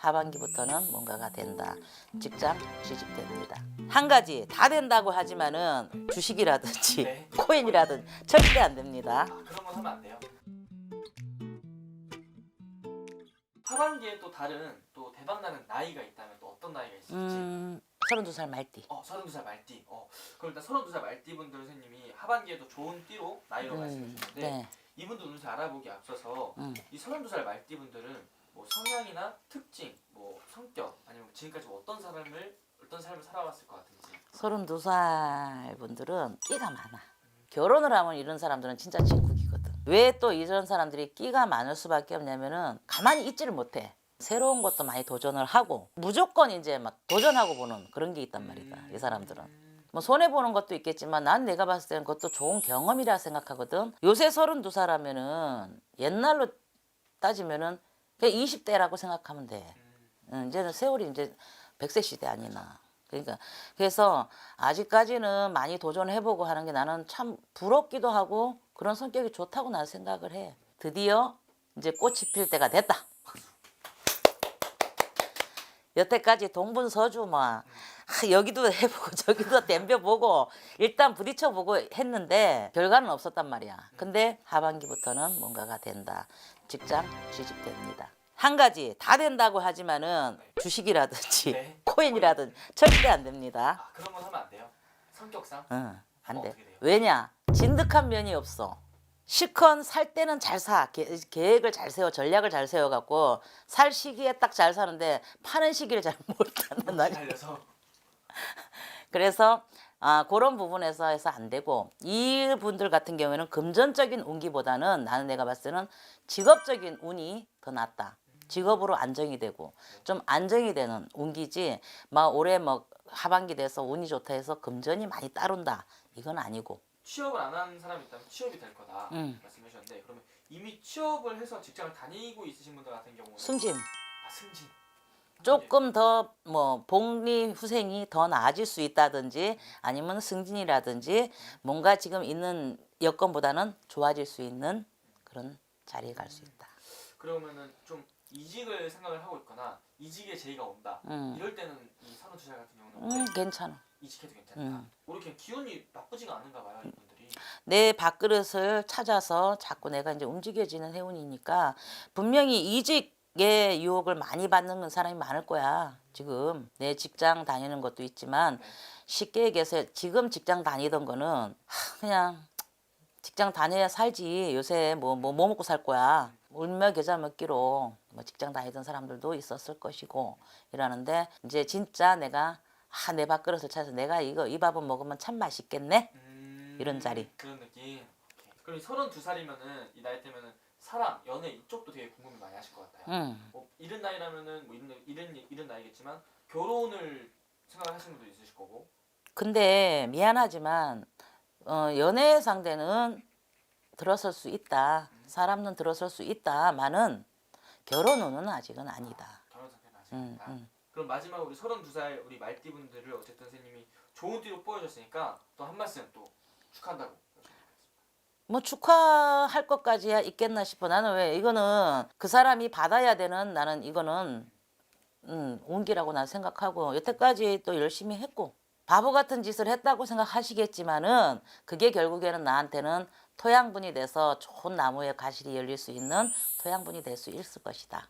하반기부터는 뭔가가 된다. 직장 취직됩니다. 한 가지 다 된다고 하지만은 주식이라든지 네. 코인이라든지 절대 안 됩니다. 아, 그런 건 하면 안 돼요. 하반기에 또 다른 또 대박 나는 나이가 있다면 또 어떤 나이가 있을지. 음, 32살 말띠. 어, 32살 말띠. 어, 그럼 일단 32살 말띠 분들 선생님이 하반기에도 좋은 띠로 나이로 말씀해 음, 주셨는데 네. 이분들 운세 알아보기 앞서서 음. 이 32살 말띠 분들은 뭐 성향이나 특징, 뭐 성격 아니면 지금까지 어떤 사람을 어떤 삶을 살아왔을 것 같은지. 32살 분들은 끼가 많아. 결혼을 하면 이런 사람들은 진짜 진국이거든. 왜 또 이런 사람들이 끼가 많을 수밖에 없냐면은 가만히 있지를 못해. 새로운 것도 많이 도전을 하고 무조건 이제 막 도전하고 보는 그런 게 있단 말이다. 이 사람들은. 음, 뭐 손해 보는 것도 있겠지만 난 내가 봤을 때는 그것도 좋은 경험이라 생각하거든. 요새 32살하면은 옛날로 따지면은 그냥 20대라고 생각하면 돼. 음, 응, 이제는 세월이 이제 100세 시대 아니나. 그러니까 그래서 아직까지는 많이 도전해보고 하는 게 나는 참 부럽기도 하고 그런 성격이 좋다고 나는 생각을 해. 드디어 이제 꽃이 필 때가 됐다. 여태까지 동분서주 막 아, 여기도 해보고 저기도 댐벼보고 일단 부딪혀보고 했는데 결과는 없었단 말이야. 근데 하반기부터는 뭔가가 된다. 직장 취직됩니다. 한 가지 다 된다고 하지만은 주식이라든지 네. 코인이라든지 절대 안 됩니다. 아, 그런 건 하면 안 돼요. 성격상. 응, 안 어, 돼. 어떻게 돼요? 왜냐? 진득한 면이 없어. 실컷 살 때는 잘 사. 계, 계획을 잘 세워, 전략을 잘 세워 갖고 살 시기에 딱 잘 사는데 파는 시기를 잘 날. 달려서. 그래서 아, 그런 부분에서 해서 안 되고 이분들 같은 경우에는 금전적인 운기보다는 나는 내가 봤을 때는 직업적인 운이 더 낫다. 직업으로 안정이 되고 좀 안정이 되는 운기지 막 올해 뭐 하반기 돼서 운이 좋다 해서 금전이 많이 따른다. 이건 아니고. 취업을 안 한 사람이 있다면 취업이 될 거다 음. 말씀해 주셨는데 그러면 이미 취업을 해서 직장을 다니고 있으신 분들 같은 경우는 승진. 아, 승진 조금 더 뭐 복리 후생이 더 나아질 수 있다든지 아니면 승진이라든지 뭔가 지금 있는 여건보다는 좋아질 수 있는 그런 자리에 갈 수 있다. 그러면은 좀 이직을 생각을 하고 있거나 이직의 제의가 온다 음, 이럴 때는 이 산후주사 같은 경우는 음 음. 괜찮아. 이직해도 괜찮다 음. 그냥 기운이 나쁘지가 않은가 봐요 이분들이 내 밥그릇을 찾아서 자꾸 내가 이제 움직여지는 해운이니까 분명히 이직 의 유혹을 많이 받는 사람이 많을 거야. 지금 내 직장 다니는 것도 있지만 쉽게 얘기해서 지금 직장 다니던 거는 하, 그냥 직장 다녀야 살지. 요새 뭐뭐 뭐 먹고 살 거야. 울며 겨자 먹기로 뭐 직장 다니던 사람들도 있었을 것이고 이러는데 이제 진짜 내가 아, 내 밥그릇을 찾아서 내가 이거 이 밥은 먹으면 참 맛있겠네. 음, 이런 자리. 그런 느낌. 그럼 이 32살이면은 이 나이 때면은 사람 연애 이쪽도 되게 궁금해 많이 하실 것 같아요 응. 뭐 이른 나이라면은 뭐 이른 이른 이른 나이겠지만 결혼을 생각하시는 분도 있으실 거고 근데 미안하지만 어, 연애 상대는 들어설 수 있다. 사람은 들어설 수 있다만은 결혼 운은 아직은 아니다. 결혼 상태는 아직 응, 아니다. 응. 그럼 마지막으로 우리 32살 우리 말띠 분들을 어쨌든 선생님이 좋은 띠로 보여줬으니까 또 한 말씀 또 축하한다고 뭐 축하할 것까지야 있겠나 싶어. 나는 왜 이거는 그 사람이 받아야 되는 나는 이거는 음, 운기라고 난 생각하고 여태까지 또 열심히 했고 바보 같은 짓을 했다고 생각하시겠지만은 그게 결국에는 나한테는 토양분이 돼서 좋은 나무에 가실이 열릴 수 있는 토양분이 될 수 있을 것이다.